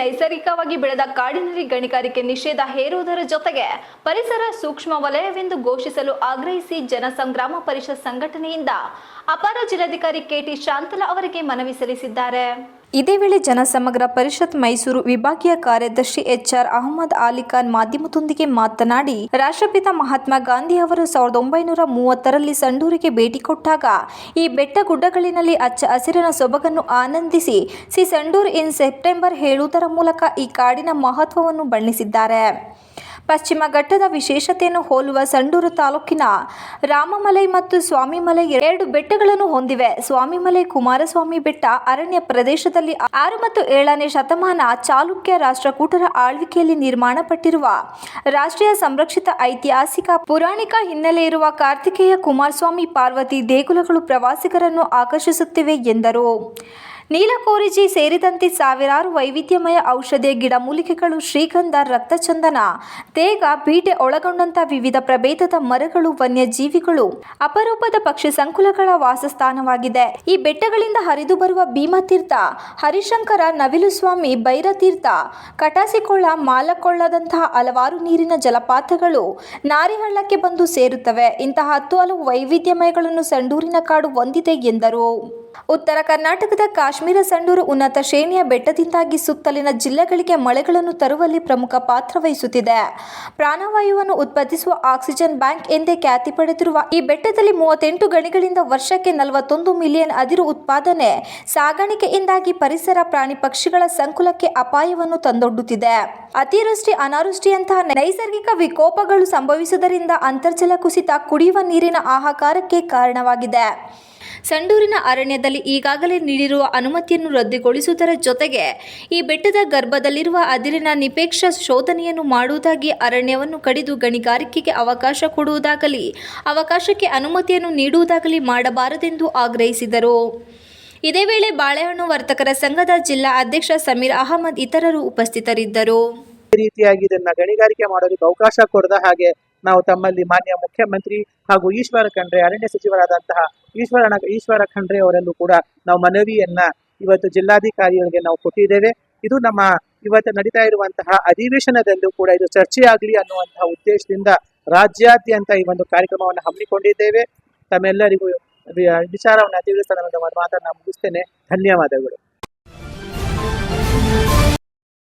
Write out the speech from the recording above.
ನೈಸರ್ಗಿಕವಾಗಿ ಬೆಳೆದ ಕಾಡಿನಲ್ಲಿ ಗಣಿಗಾರಿಕೆ ನಿಷೇಧ ಹೇರುವುದರ ಜೊತೆಗೆ ಪರಿಸರ ಸೂಕ್ಷ್ಮ ವಲಯವೆಂದು ಘೋಷಿಸಲು ಆಗ್ರಹಿಸಿ ಜನಸಂಗ್ರಾಮ ಪರಿಷತ್ ಸಂಘಟನೆಯಿಂದ ಅಪರ ಜಿಲ್ಲಾಧಿಕಾರಿ ಕೆಟಿ ಶಾಂತಲಾ ಅವರಿಗೆ ಮನವಿ ಸಲ್ಲಿಸಿದ್ದಾರೆ. ಇದೇ ವೇಳೆ ಜನಸಮಗ್ರ ಪರಿಷತ್ ಮೈಸೂರು ವಿಭಾಗೀಯ ಕಾರ್ಯದರ್ಶಿ ಎಚ್ಆರ್ ಅಹಮದ್ ಅಲಿ ಖಾನ್ ಮಾಧ್ಯಮದೊಂದಿಗೆ ಮಾತನಾಡಿ, ರಾಷ್ಟ್ರಪಿತ ಮಹಾತ್ಮ ಗಾಂಧಿ ಅವರು ಸಾವಿರದ ಒಂಬೈನೂರ ಮೂವತ್ತರಲ್ಲಿ ಸಂಡೂರಿಗೆ ಭೇಟಿ ಕೊಟ್ಟಾಗ, ಈ ಬೆಟ್ಟ ಗುಡ್ಡಗಳಿನಲ್ಲಿ ಅಚ್ಚ ಹಸಿರಿನ ಸೊಬಗನ್ನು ಆನಂದಿಸಿ ಸಿ ಸಂಡೂರ್ ಇನ್ ಸೆಪ್ಟೆಂಬರ್ ಹೇಳುವುದರ ಮೂಲಕ ಈ ಕಾಡಿನ ಮಹತ್ವವನ್ನು ಬಣ್ಣಿಸಿದ್ದಾರೆ. ಪಶ್ಚಿಮ ಘಟ್ಟದ ವಿಶೇಷತೆಯನ್ನು ಹೋಲುವ ಸಂಡೂರು ತಾಲೂಕಿನ ರಾಮಮಲೈ ಮತ್ತು ಸ್ವಾಮಿಮಲೆ ಎರಡು ಬೆಟ್ಟಗಳನ್ನು ಹೊಂದಿವೆ. ಸ್ವಾಮಿಮಲೈ ಕುಮಾರಸ್ವಾಮಿ ಬೆಟ್ಟ ಅರಣ್ಯ ಪ್ರದೇಶದಲ್ಲಿ ಆರು ಮತ್ತು ಏಳನೇ ಶತಮಾನ ಚಾಲುಕ್ಯ ರಾಷ್ಟ್ರಕೂಟರ ಆಳ್ವಿಕೆಯಲ್ಲಿ ನಿರ್ಮಾಣಪಟ್ಟಿರುವ ರಾಷ್ಟ್ರೀಯ ಸಂರಕ್ಷಿತ ಐತಿಹಾಸಿಕ ಪುರಾಣಿಕ ಹಿನ್ನೆಲೆ ಇರುವ ಕಾರ್ತಿಕೇಯ ಕುಮಾರಸ್ವಾಮಿ ಪಾರ್ವತಿ ದೇಗುಲಗಳು ಪ್ರವಾಸಿಗರನ್ನು ಆಕರ್ಷಿಸುತ್ತಿವೆ ಎಂದರು. ನೀಲಕೋರಿಜಿ ಸೇರಿದಂತೆ ಸಾವಿರಾರು ವೈವಿಧ್ಯಮಯ ಔಷಧೀಯ ಗಿಡಮೂಲಿಕೆಗಳು ಶ್ರೀಗಂಧ, ರಕ್ತಚಂದನ, ತೇಗ ಬೀಟೆ ಒಳಗೊಂಡಂತ ವಿವಿಧ ಪ್ರಭೇದದ ಮರಗಳು, ವನ್ಯಜೀವಿಗಳು ಅಪರೂಪದ ಪಕ್ಷಿ ಸಂಕುಲಗಳ ವಾಸಸ್ಥಾನವಾಗಿದೆ. ಈ ಬೆಟ್ಟಗಳಿಂದ ಹರಿದು ಬರುವ ಭೀಮತೀರ್ಥ, ಹರಿಶಂಕರ, ನವಿಲುಸ್ವಾಮಿ, ಭೈರತೀರ್ಥ ಕಟಾಸಿಕೊಳ್ಳ ಮಾಲಕೊಳ್ಳದಂತಹ ಹಲವಾರು ನೀರಿನ ಜಲಪಾತಗಳು ನಾರಿಹಳ್ಳಕ್ಕೆ ಬಂದು ಸೇರುತ್ತವೆ. ಇಂತಹ ಹತ್ತು ಹಲವು ವೈವಿಧ್ಯಮಯಗಳನ್ನು ಸಂಡೂರಿನ ಕಾಡು ಹೊಂದಿದೆ ಎಂದರು. ಉತ್ತರ ಕರ್ನಾಟಕದ ಕಾಶ್ಮೀರ ಸಂಡೂರು ಉನ್ನತ ಶ್ರೇಣಿಯ ಬೆಟ್ಟದಿಂದಾಗಿ ಸುತ್ತಲಿನ ಜಿಲ್ಲೆಗಳಿಗೆ ಮಳೆಗಳನ್ನು ತರುವಲ್ಲಿ ಪ್ರಮುಖ ಪಾತ್ರ ವಹಿಸುತ್ತಿದೆ. ಪ್ರಾಣವಾಯುವನ್ನು ಉತ್ಪಾದಿಸುವ ಆಕ್ಸಿಜನ್ ಬ್ಯಾಂಕ್ ಎಂದೇ ಖ್ಯಾತಿ ಪಡೆದಿರುವ ಈ ಬೆಟ್ಟದಲ್ಲಿ ಮೂವತ್ತೆಂಟು ಗಣಿಗಳಿಂದ ವರ್ಷಕ್ಕೆ ನಲವತ್ತೊಂದು ಮಿಲಿಯನ್ ಅದಿರು ಉತ್ಪಾದನೆ, ಸಾಗಾಣಿಕೆಯಿಂದಾಗಿ ಪರಿಸರ ಪ್ರಾಣಿ ಪಕ್ಷಿಗಳ ಸಂಕುಲಕ್ಕೆ ಅಪಾಯವನ್ನು ತಂದೊಡ್ಡುತ್ತಿದೆ. ಅತಿವೃಷ್ಟಿ, ಅನಾವೃಷ್ಟಿಯಂತಹ ನೈಸರ್ಗಿಕ ವಿಕೋಪಗಳು ಸಂಭವಿಸುವುದರಿಂದ ಅಂತರ್ಜಲ ಕುಸಿತ, ಕುಡಿಯುವ ನೀರಿನ ಆಹಾಕಾರಕ್ಕೆ ಕಾರಣವಾಗಿದೆ. ಸಂಡೂರಿನ ಅರಣ್ಯದಲ್ಲಿ ಈಗಾಗಲೇ ನೀಡಿರುವ ಅನುಮತಿಯನ್ನು ರದ್ದುಗೊಳಿಸುವುದರ ಜೊತೆಗೆ ಈ ಬೆಟ್ಟದ ಗರ್ಭದಲ್ಲಿರುವ ಅದಿರಿನ ನಿಪೇಕ್ಷ ಶೋಧನೆಯನ್ನು ಮಾಡುವುದಾಗಿ ಅರಣ್ಯವನ್ನು ಕಡಿದು ಗಣಿಗಾರಿಕೆಗೆ ಅವಕಾಶ ಕೊಡುವುದಾಗಲಿ, ಅವಕಾಶಕ್ಕೆ ಅನುಮತಿಯನ್ನು ನೀಡುವುದಾಗಲಿ ಮಾಡಬಾರದೆಂದು ಆಗ್ರಹಿಸಿದರು. ಇದೇ ವೇಳೆ ಬಾಳೆಹಣ್ಣು ವರ್ತಕರ ಸಂಘದ ಜಿಲ್ಲಾ ಅಧ್ಯಕ್ಷ ಸಮೀರ್ ಅಹಮದ್ ಇತರರು ಉಪಸ್ಥಿತರಿದ್ದರು. ರೀತಿಯಾಗಿ ಇದನ್ನ ಗಣಿಗಾರಿಕೆ ಮಾಡೋದಕ್ಕೆ ಅವಕಾಶ ಕೊಡದ ಹಾಗೆ ನಾವು ತಮ್ಮಲ್ಲಿ ಮಾನ್ಯ ಮುಖ್ಯಮಂತ್ರಿ ಹಾಗೂ ಈಶ್ವರ ಖಂಡ್ರೆ, ಅರಣ್ಯ ಸಚಿವರಾದಂತಹ ಈಶ್ವರ ಈಶ್ವರ ಖಂಡ್ರೆ ಅವರಲ್ಲೂ ಕೂಡ ನಾವು ಮನವಿಯನ್ನ ಇವತ್ತು ಜಿಲ್ಲಾಧಿಕಾರಿಗಳಿಗೆ ನಾವು ಕೊಟ್ಟಿದ್ದೇವೆ. ಇದು ನಮ್ಮ ಇವತ್ತು ನಡೀತಾ ಇರುವಂತಹ ಅಧಿವೇಶನದಲ್ಲೂ ಕೂಡ ಇದು ಚರ್ಚೆಯಾಗಲಿ ಅನ್ನುವಂತಹ ಉದ್ದೇಶದಿಂದ ರಾಜ್ಯಾದ್ಯಂತ ಈ ಒಂದು ಕಾರ್ಯಕ್ರಮವನ್ನು ಹಮ್ಮಿಕೊಂಡಿದ್ದೇವೆ. ತಮ್ಮೆಲ್ಲರಿಗೂ ವಿಚಾರವನ್ನು ತಿಳಿಸ್ತಾ ನನ್ನ ಮಾತನ್ನ ಮುಗಿಸ್ತೇನೆ. ಧನ್ಯವಾದಗಳು.